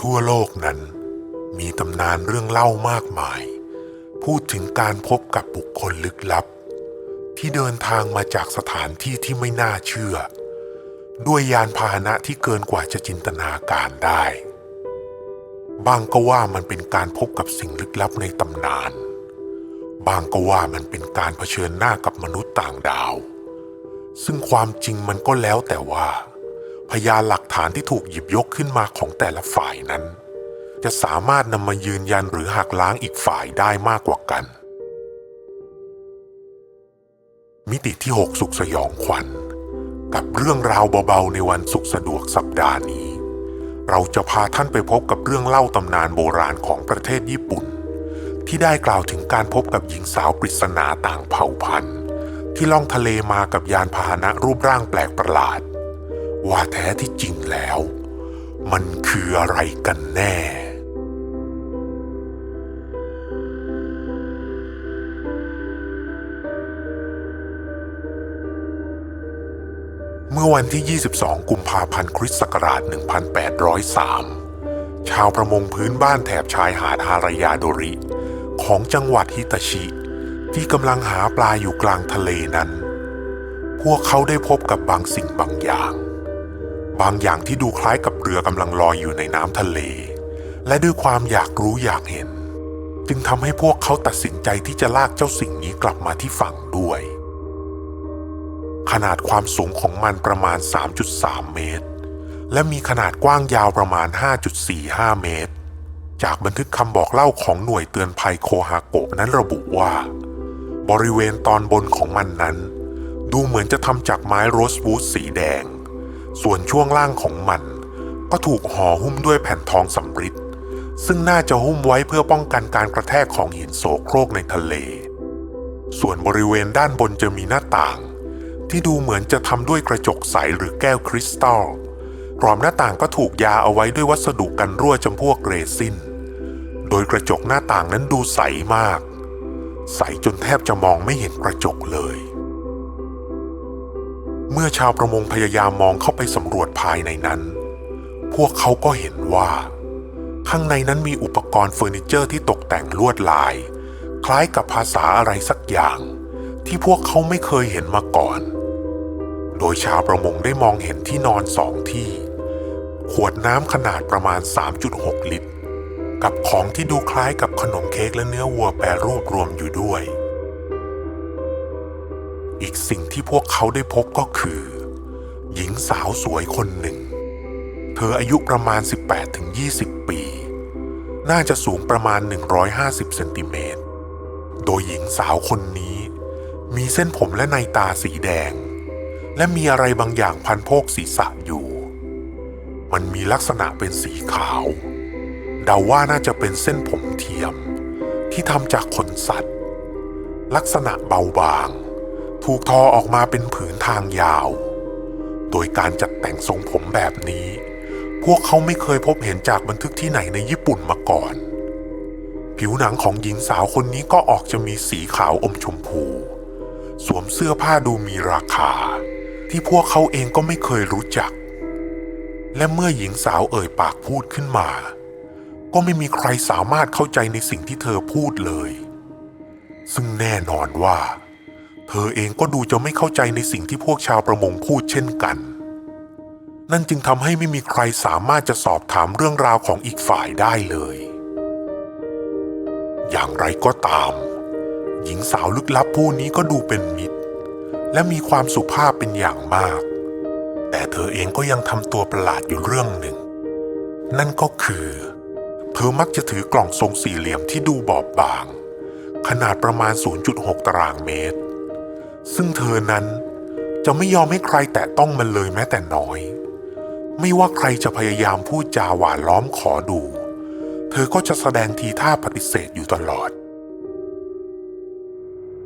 ทั่วโลกนั้น มีตำนานเรื่องเล่ามากมาย พูดถึงการพบกับบุคคลลึกลับ ที่เดินทางมาจากสถานที่ที่ไม่น่าเชื่อ ด้วยยานพาหนะที่เกินกว่าจะจินตนาการได้ บางก็ว่ามันเป็นการพบกับสิ่งลึกลับในตำนาน บางก็ว่ามันเป็นการเผชิญหน้ากับมนุษย์ต่างดาว ซึ่งความจริงมันก็แล้วแต่ว่า พยานหลักฐานที่ถูกหยิบยกขึ้นมาของแต่ละฝ่ายนั้น จะสามารถนำมายืนยันหรือหักล้างอีกฝ่ายได้มากกว่ากัน มิติที่ 6 สุขสยองขวัญ กับเรื่องราวเบาๆในวันสุขสะดวกสัปดาห์นี้ เราจะพาท่านไปพบกับเรื่องเล่าตำนานโบราณของประเทศญี่ปุ่น ที่ได้กล่าวถึงการพบกับหญิงสาวปริศนาต่างเผ่าพันธุ์ ที่ล่องทะเลมากับยานพาหนะรูปร่างแปลกประหลาด ว่าแท้ที่จริงแล้ว มันคืออะไรกันแน่เมื่อวันที่ 22 กุมภาพันธ์ คริสต์ศักราช 1803 ชาวประมงพื้นบ้านแถบชายหาดฮารายาโดริ ของจังหวัดฮิตาชิ ที่กำลังหาปลาอยู่กลางทะเลนั้น พวกเขาได้พบกับบางสิ่งบางอย่าง บางอย่างที่ดูคล้ายกับเรือกำลังลอยอยู่ในน้ำทะเล และด้วยความอยากรู้อยากเห็น จึงทำให้พวกเขาตัดสินใจที่จะลากเจ้าสิ่งนี้กลับมาที่ฝั่งด้วย ขนาดความสูงของมันประมาณ 3.3 เมตร และมีขนาดกว้างยาวประมาณ 5.45 เมตร จากบันทึกคำบอกเล่าของหน่วยเตือนภัยโคฮาโกะนั้นระบุว่า บริเวณตอนบนของมันนั้น ดูเหมือนจะทำจากไม้โรสวูดสีแดง ส่วนช่วงล่างของมัน ก็ถูกห่อหุ้มด้วยแผ่นทองสำริดซึ่งน่าจะหุ้มไว้เพื่อป้องกันการกระแทกของหินโสโครกในทะเล ส่วนบริเวณด้านบนจะมีหน้าต่าง ที่ดูเหมือนจะทำด้วยกระจกใสหรือแก้วคริสตัลกรอบหน้าต่างก็ถูกยาเอาไว้ด้วยวัสดุกันรั่วจำพวกเรซิน โดยกระจกหน้าต่างนั้นดูใสมาก ใสจนแทบจะมองไม่เห็นกระจกเลย เมื่อชาวประมงพยายามมองเข้าไปสำรวจภายในนั้น พวกเขาก็เห็นว่า ข้างในนั้นมีอุปกรณ์เฟอร์นิเจอร์ที่ตกแต่งลวดลาย คล้ายกับภาษาอะไรสักอย่าง ที่พวกเขาไม่เคยเห็นมาก่อน โดยชาวประมงได้มองเห็นที่นอนสองที่ ขวดน้ำขนาดประมาณ 3.6 ลิตร กับของที่ดูคล้ายกับขนมเค้กและเนื้อวัวแปรรูปรวมอยู่ด้วย อีกสิ่งที่พวกเขาได้พบก็คือ หญิงสาวสวยคนหนึ่ง เธออายุประมาณ 18-20 ปี น่าจะสูงประมาณ 150 เซนติเมตร โดยหญิงสาวคนนี้ มีเส้นผมและในตาสีแดง และมีอะไรบางอย่างพันโพกศีรษะอยู่ มันมีลักษณะเป็นสีขาว เดาว่าน่าจะเป็นเส้นผมเทียมที่ทำจากขนสัตว์ ลักษณะเบาบาง ถูกทอออกมาเป็นผืนทางยาว โดยการจัดแต่งทรงผมแบบนี้ พวกเขาไม่เคยพบเห็นจากบันทึกที่ไหนในญี่ปุ่นมาก่อน ผิวหนังของหญิงสาวคนนี้ก็ออกจะมีสีขาวอมชมพู สวมเสื้อผ้าดูมีราคา ที่พวกเขาเองก็ไม่เคยรู้จัก และเมื่อหญิงสาวเอ่ยปากพูดขึ้นมา ก็ไม่มีใครสามารถเข้าใจในสิ่งที่เธอพูดเลย ซึ่งแน่นอนว่า เธอเองก็ดูจะไม่เข้าใจในสิ่งที่พวกชาวประมงพูดเช่นกัน นั่นจึงทำให้ไม่มีใครสามารถจะสอบถามเรื่องราวของอีกฝ่ายได้เลย อย่างไรก็ตาม หญิงสาวลึกลับผู้นี้ก็ดูเป็นมิตร และมีความสุภาพเป็นอย่างมาก แต่เธอเองก็ยังทำตัวประหลาดอยู่เรื่องหนึ่ง นั่นก็คือ เธอมักจะถือกล่องทรงสี่เหลี่ยมที่ดูบอบบาง ขนาดประมาณ 0.6 ตารางเมตร ซึ่งเธอนั้นจะไม่ยอมให้ใครแตะต้องมันเลยแม้แต่น้อย ไม่ว่าใครจะพยายามพูดจาหวานล้อมขอดู เธอก็จะแสดงทีท่าปฏิเสธอยู่ตลอด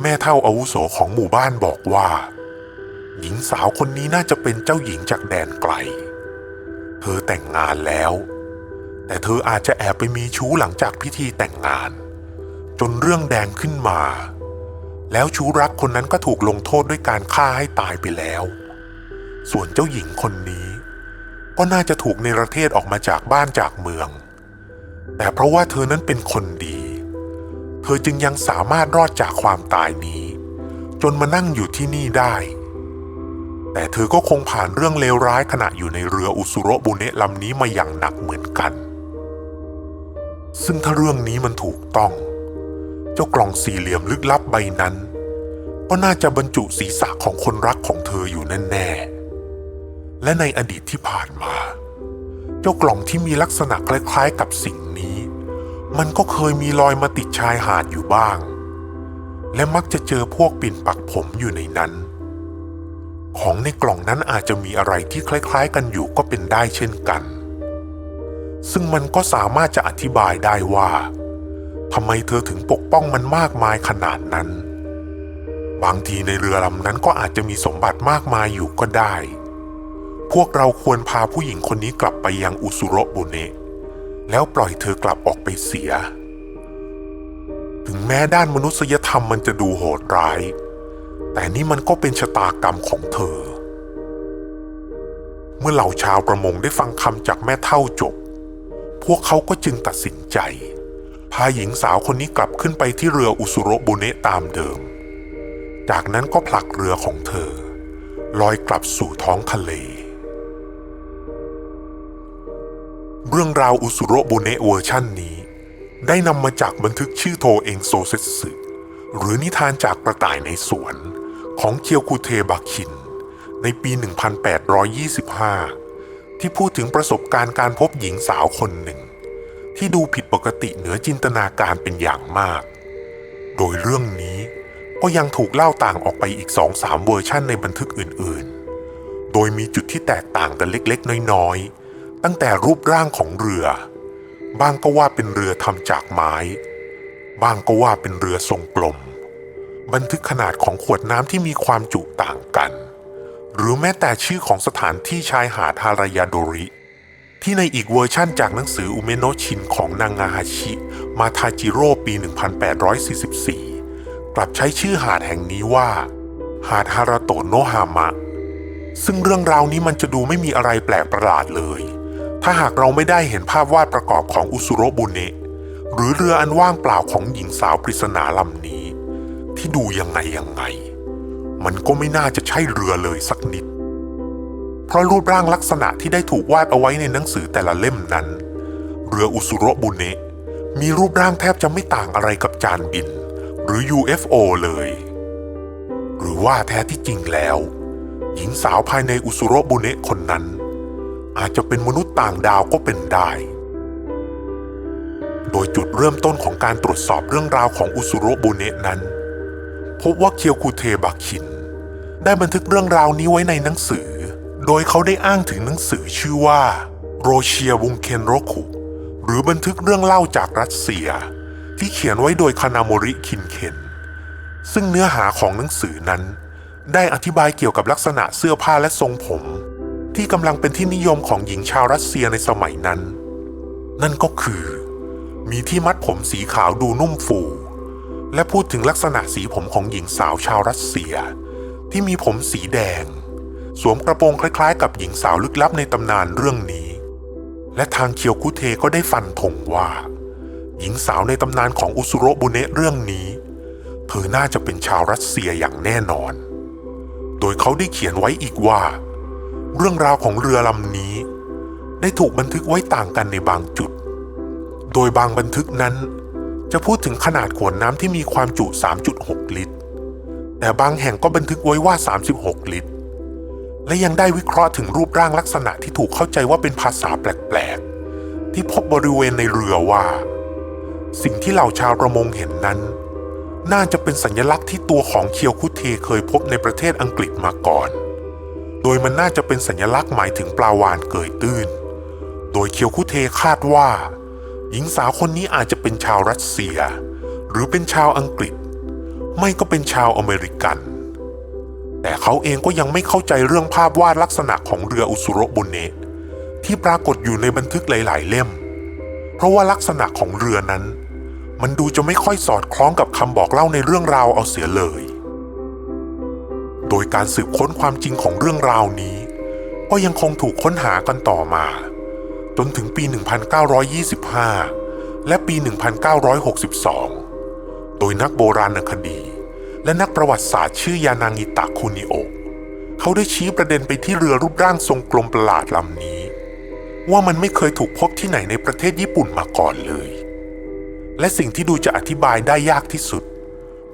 แม่เท่าอาวุโสของหมู่บ้านบอกว่า หญิงสาวคนนี้น่าจะเป็นเจ้าหญิงจากแดนไกล เธอแต่งงานแล้ว แต่เธออาจจะแอบไปมีชู้หลังจากพิธีแต่งงาน จนเรื่องแดงขึ้นมา แล้วชู้รักคนนั้นก็ถูกลงโทษด้วยการฆ่าให้ตายไปแล้ว ส่วนเจ้าหญิงคนนี้ ก็น่าจะถูกในประเทศออกมาจากบ้านจากเมือง แต่เพราะว่าเธอนั้นเป็นคนดี เธอจึงยังสามารถรอดจากความตายนี้ จนมานั่งอยู่ที่นี่ได้ แต่เธอก็คงผ่านเรื่องเลวร้ายขณะอยู่ในเรืออุสุโรบุเนะลำนี้มาอย่างหนักเหมือนกัน ซึ่งถ้าเรื่องนี้มันถูกต้อง จ้ากล่องสี่เหลี่ยมลึกลับใบนั้น ก็น่าจะบรรจุศีรษะของคนรักของเธออยู่แน่ๆ และในอดีตที่ผ่านมา เจ้ากล่องที่มีลักษณะคล้ายๆกับสิ่งนี้ มันก็เคยมีรอยมาติดชายหาดอยู่บ้าง และมักจะเจอพวกปิ่นปักผมอยู่ในนั้น ของในกล่องนั้นอาจจะมีอะไรที่คล้ายๆ กันอยู่ก็เป็นได้เช่นกัน ซึ่งมันก็สามารถจะอธิบายได้ว่า ทำไมเธอถึงปกป้องมันมากมายขนาดนั้น บางทีในเรือลำนั้นก็อาจจะมีสมบัติมากมายอยู่ก็ได้ พวกเราควรพาผู้หญิงคนนี้กลับไปยังอุสุโรบุเนะแล้วปล่อยเธอกลับออกไปเสีย ถึงแม้ด้านมนุษยธรรมมันจะดูโหดร้าย แต่นี่มันก็เป็นชะตากรรมของเธอ เมื่อเหล่าชาวประมงได้ฟังคำจากแม่เท่าจบ พวกเขาก็จึงตัดสินใจ พาหญิงสาวคนนี้กลับขึ้นไปที่เรืออุสุโระบุเนะตามเดิม จากนั้นก็ผลักเรือของเธอ ลอยกลับสู่ท้องทะเล เรื่องราวอุสุโระบุเนะเวอร์ชั่นนี้ ได้นำมาจากบันทึกชื่อโทเองโซเซสึหรือนิทานจากกระต่ายในสวนของเคียวคุเทบาคิน ในปี 1825 ที่พูดถึงประสบการณ์การพบหญิงสาวคนหนึ่ง ที่ดูผิดปกติเหนือจินตนาการเป็นอย่างมาก โดยเรื่องนี้ก็ยังถูกเล่าต่างออกไปอีกสองสามเวอร์ชั่นในบันทึกอื่นๆ โดยมีจุดที่แตกต่างกันเล็กๆ น้อยๆ ตั้งแต่รูปร่างของเรือ บางก็ว่าเป็นเรือทำจากไม้ บางก็ว่าเป็นเรือทรงกลม บันทึกขนาดของขวดน้ำที่มีความจุต่างกัน หรือแม้แต่ชื่อของสถานที่ชายหาดฮารายาโดริ ที่ในอีกเวอร์ชั่นจากหนังสืออุเมโนชินของนางาฮาชิ มาทาจิโร่ปี 1844 กลับใช้ชื่อหาดแห่งนี้ว่า หาดฮาราโตโนฮามะ ซึ่งเรื่องราวนี้มันจะดูไม่มีอะไรแปลกประหลาดเลย ถ้าหากเราไม่ได้เห็นภาพวาดประกอบของอุสุโรบุเนะหรือเรืออันว่างเปล่าของหญิงสาวปริศนาลำนี้ ที่ดูยังไงยังไง มันก็ไม่น่าจะใช่เรือเลยสักนิด เพราะรูปร่างลักษณะที่ได้ถูกวาดเอาไว้ในหนังสือแต่ละเล่มนั้น เรืออุสุโรบุเนะมีรูปร่างแทบจะไม่ต่างอะไรกับจานบิน หรือ UFO เลย หรือว่าแท้ที่จริงแล้ว หญิงสาวภายในอุสุโรบุเนะคนนั้น อาจจะเป็นมนุษย์ต่างดาวก็เป็นได้ โดยจุดเริ่มต้นของการตรวจสอบเรื่องราวของอุสุโรบุเนะนั้น พบว่าเคียวคูเทบาคิน ได้บันทึกเรื่องราวนี้ไว้ในหนังสือ โดยเขาได้อ้างถึงหนังสือชื่อว่าโรเชียบุงเคนโรคุหรือบันทึกเรื่องเล่าจากรัสเซีย ที่เขียนไว้โดยคานาโมริคินเคนซึ่งเนื้อหาของหนังสือนั้น ได้อธิบายเกี่ยวกับลักษณะเสื้อผ้าและทรงผม ที่กำลังเป็นที่นิยมของหญิงชาวรัสเซียในสมัยนั้น นั่นก็คือ มีที่มัดผมสีขาวดูนุ่มฟู และพูดถึงลักษณะสีผมของหญิงสาวชาวรัสเซีย ที่มีผมสีแดง สวมกระโปรงคล้าย ๆ กับหญิงสาวลึกลับในตำนานเรื่องนี้ และทางเคียวคุเทก็ได้ฟันธงว่า หญิงสาวในตำนานของอุสุโรบุเนะเรื่องนี้ เธอน่าจะเป็นชาวรัสเซียอย่างแน่นอน โดยเขาได้เขียนไว้อีกว่า เรื่องราวของเรือลำนี้ ได้ถูกบันทึกไว้ต่างกันในบางจุด โดยบางบันทึกนั้น จะพูดถึงขนาดขวดน้ำที่มีความจุ 3.6 ลิตร แต่บางแห่งก็บันทึกไว้ว่า 36 ลิตร และยังได้วิเคราะห์ถึงรูปร่างลักษณะที่ถูกเข้าใจว่าเป็นภาษาแปลกๆ ที่พบบริเวณในเรือว่า สิ่งที่เหล่าชาวประมงเห็นนั้น น่าจะเป็นสัญลักษณ์ที่ตัวของเคียวคุเทเคยพบในประเทศอังกฤษมาก่อน โดยมันน่าจะเป็นสัญลักษณ์หมายถึงปลาวานเกยตื้น โดยเคียวคุเทคาดว่า หญิงสาวคนนี้อาจจะเป็นชาวรัสเซีย หรือเป็นชาวอังกฤษ ไม่ก็เป็นชาวอเมริกัน แต่เขาเองก็ยังไม่เข้าใจเรื่องภาพวาดลักษณะของเรืออุสุโรบุเนะที่ปรากฏอยู่ในบันทึกหลาย ๆ เล่ม เพราะว่าลักษณะของเรือนั้น มันดูจะไม่ค่อยสอดคล้องกับคำบอกเล่าในเรื่องราวเอาเสียเลย โดยการสืบค้นความจริงของเรื่องราวนี้ ก็ยังคงถูกค้นหากันต่อมา จนถึงปี 1925 และปี 1962 โดยนักโบราณคดี และนักประวัติศาสตร์ชื่อยานางิตะคุนิโอเขาได้ชี้ประเด็นไปที่เรือรูปร่างทรงกลมประหลาดลำนี้ ว่ามันไม่เคยถูกพบที่ไหนในประเทศญี่ปุ่นมาก่อนเลย และสิ่งที่ดูจะอธิบายได้ยากที่สุด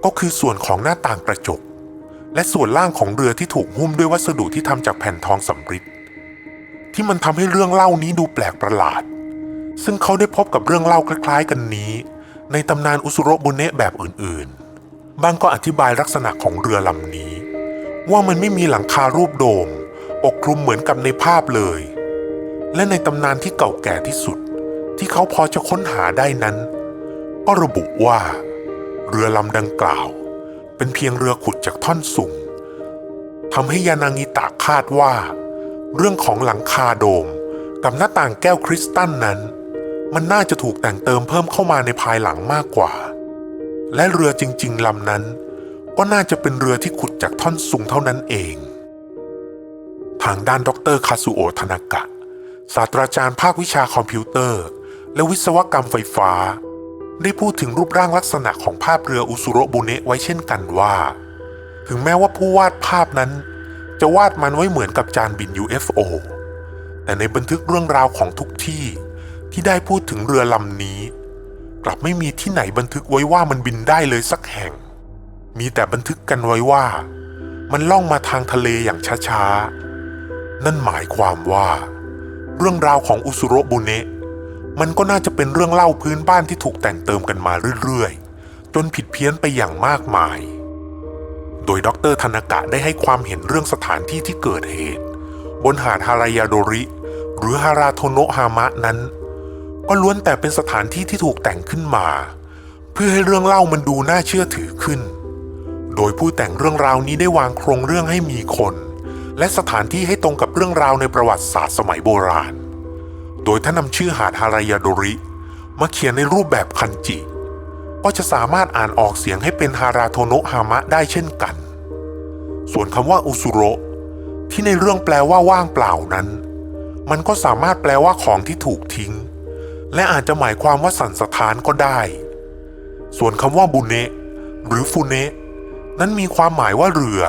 ก็คือส่วนของหน้าต่างกระจก และส่วนล่างของเรือที่ถูกหุ้มด้วยวัสดุที่ทำจากแผ่นทองสำริดที่มันทำให้เรื่องเล่านี้ดูแปลกประหลาด ซึ่งเขาได้พบกับเรื่องเล่าคล้ายๆ กันนี้ ในตำนานอุสุโรบุเนะแบบอื่นๆ บางก็อธิบายลักษณะของเรือลำนี้ ว่ามันไม่มีหลังคารูปโดมปกคลุมเหมือนกับในภาพเลย และในตำนานที่เก่าแก่ที่สุด ที่เขาพอจะค้นหาได้นั้น ก็ระบุว่า เรือลำดังกล่าว เป็นเพียงเรือขุดจากท่อนสูงทำให้ยานางิตะคาดว่า เรื่องของหลังคาโดมกับหน้าต่างแก้วคริสตัลนั้น มันน่าจะถูกแต่งเติมเพิ่มเข้ามาในภายหลังมากกว่า และเรือจริง ๆลำนั้น ก็น่าจะเป็นเรือที่ขุดจากท่อนสูงเท่านั้นเอง ทางด้านดรคาซูโอทานากะ ศาสตราจารย์ภาควิชาคอมพิวเตอร์ และวิศวกรรมไฟฟ้า ได้พูดถึงรูปร่างลักษณะของภาพเรืออุสุโรบุเนะไว้เช่นกันว่า ถึงแม้ว่าผู้วาดภาพนั้น จะวาดมันไว้เหมือนกับจานบิน UFO แต่ในบันทึกเรื่องราวของทุกที่ที่ได้พูดถึงเรือลำนี้ กลับไม่มีที่ไหนบันทึกไว้ว่ามันบินได้เลยสักแห่ง มีแต่บันทึกกันไว้ว่า มันล่องมาทางทะเลอย่างช้าๆ นั่นหมายความว่า เรื่องราวของอุสุโรบุเนะมันก็น่าจะเป็นเรื่องเล่าพื้นบ้านที่ถูกแต่งเติมกันมาเรื่อยๆ จนผิดเพี้ยนไปอย่างมากมาย โดยดรธนกะได้ให้ความเห็นเรื่องสถานที่ที่เกิดเหตุ บนหาดฮารายาโดริ หรือฮาราโทโนะฮามะนั้น ก็ล้วนแต่เป็นสถานที่ที่ถูกแต่งขึ้นมา เพื่อให้เรื่องเล่ามันดูน่าเชื่อถือขึ้น โดยผู้แต่งเรื่องราวนี้ได้วางโครงเรื่องให้มีคน และสถานที่ให้ตรงกับเรื่องราวในประวัติศาสตร์สมัยโบราณ โดยถ้านำชื่อหาดฮารายาโดริ มาเขียนในรูปแบบคันจิ ก็จะสามารถอ่านออกเสียงให้เป็นฮาราโทโนะฮามะได้เช่นกัน ส่วนคำว่าอุสุโรที่ในเรื่องแปลว่าว่างเปล่านั้น มันก็สามารถแปลว่าของที่ถูกทิ้ง และอาจจะหมายความว่าสันสถานก็ได้ ส่วนคำว่าบุเนะหรือฟุเนะนั้นมีความหมายว่าเรือ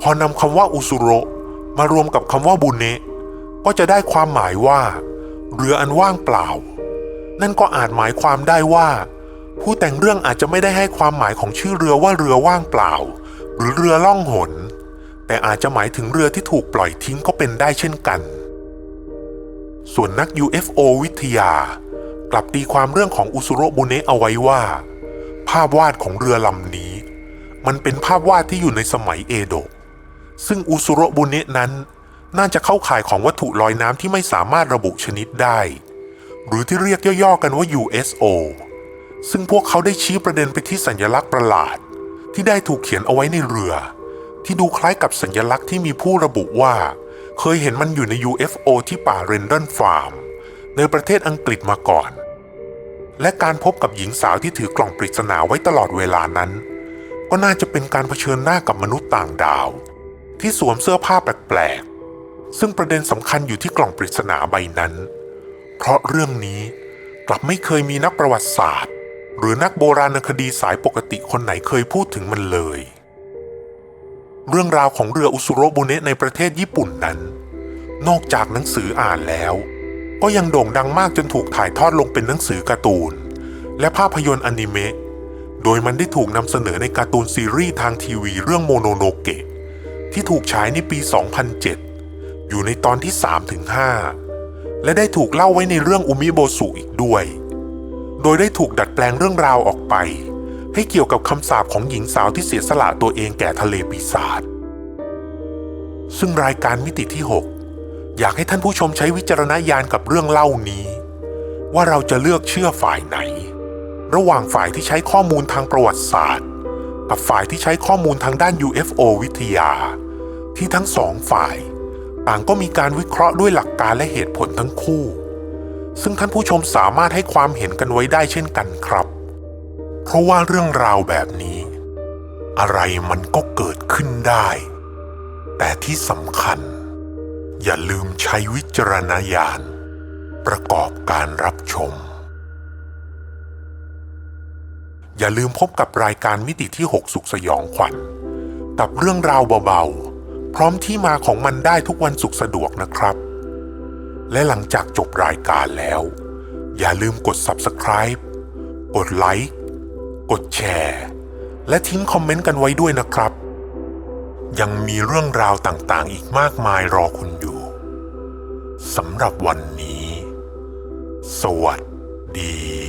พอนำคำว่าอุสุโรมารวมกับคำว่าบุเนะก็จะได้ความหมายว่า เรืออันว่างเปล่า นั่นก็อาจหมายความได้ว่า ผู้แต่งเรื่องอาจจะไม่ได้ให้ความหมายของชื่อเรือว่าเรือว่างเปล่า หรือเรือล่องหน แต่อาจจะหมายถึงเรือที่ถูกปล่อยทิ้งก็เป็นได้เช่นกัน ส่วนนัก UFO วิทยา กลับตีความเรื่องของอุสุโรบุเนะเอาไว้ว่า ภาพวาดของเรือลำนี้ มันเป็นภาพวาดที่อยู่ในสมัยเอโดะซึ่งอุสุโรบุเนะนั้น น่าจะเข้าข่ายของวัตถุลอยน้ำที่ไม่สามารถระบุชนิดได้ หรือที่เรียกย่อๆกันว่า USO ซึ่งพวกเขาได้ชี้ประเด็นไปที่สัญลักษณ์ประหลาด ที่ได้ถูกเขียนเอาไว้ในเรือ ที่ดูคล้ายกับสัญลักษณ์ที่มีผู้ระบุว่า เคยเห็นมันอยู่ใน UFO ที่ป่าเรนเดนฟาร์ม ในประเทศอังกฤษมาก่อน และการพบกับหญิงสาวที่ถือกล่องปริศนาไว้ตลอดเวลานั้น ก็น่าจะเป็นการเผชิญหน้ากับมนุษย์ต่างดาว ที่สวมเสื้อผ้าแปลกๆ ซึ่งประเด็นสำคัญอยู่ที่กล่องปริศนาใบนั้น เพราะเรื่องนี้กลับไม่เคยมีนักประวัติศาสตร์ หรือนักโบราณคดีสายปกติคนไหนเคยพูดถึงมันเลย เรื่องราวของเรืออุสุโรบุเนะในประเทศญี่ปุ่นนั้น นอกจากหนังสืออ่านแล้ว ก็ยังโด่งดังมากจนถูกถ่ายทอดลงเป็นหนังสือการ์ตูน และภาพยนตร์อนิเมะโดยมันได้ถูกนำเสนอในการ์ตูนซีรีส์ทางทีวีเรื่องโมโนโนเกะที่ถูกฉายในปี 2007 อยู่ในตอนที่ 3-5และได้ถูกเล่าไว้ในเรื่องอุมิโบสุอีกด้วย โดยได้ถูกดัดแปลงเรื่องราวออกไป ให้เกี่ยวกับคำสาปของหญิงสาวที่เสียสละตัวเองแก่ทะเลปีศาจซึ่งรายการมิติที่ 6 อยากให้ท่านผู้ชมใช้วิจารณญาณกับเรื่องเล่านี้ ว่าเราจะเลือกเชื่อฝ่ายไหน ระหว่างฝ่ายที่ใช้ข้อมูลทางประวัติศาสตร์ กับฝ่ายที่ใช้ข้อมูลทางด้าน UFO วิทยา ที่ทั้งสองฝ่ายต่างก็มีการวิเคราะห์ด้วยหลักการและเหตุผลทั้งคู่ ซึ่งท่านผู้ชมสามารถให้ความเห็นกันไว้ได้เช่นกันครับ เพราะว่าเรื่องราวแบบนี้ อะไรมันก็เกิดขึ้นได้ แต่ที่สำคัญ อย่าลืมใช้วิจารณญาณ ประกอบการรับชม อย่าลืมพบกับรายการมิติที่ 6 สุขสยองขวัญ กับเรื่องราวเบาๆ พร้อมที่มาของมันได้ทุกวันศุกร์สะดวกนะครับ และหลังจากจบรายการแล้ว อย่าลืมกด Subscribe กดไลค์ กดแชร์ และทิ้งคอมเมนต์กันไว้ด้วยนะครับ ยังมีเรื่องราวต่างๆ อีกมากมายรอคุณอยู่สำหรับวันนี้ สวัสดี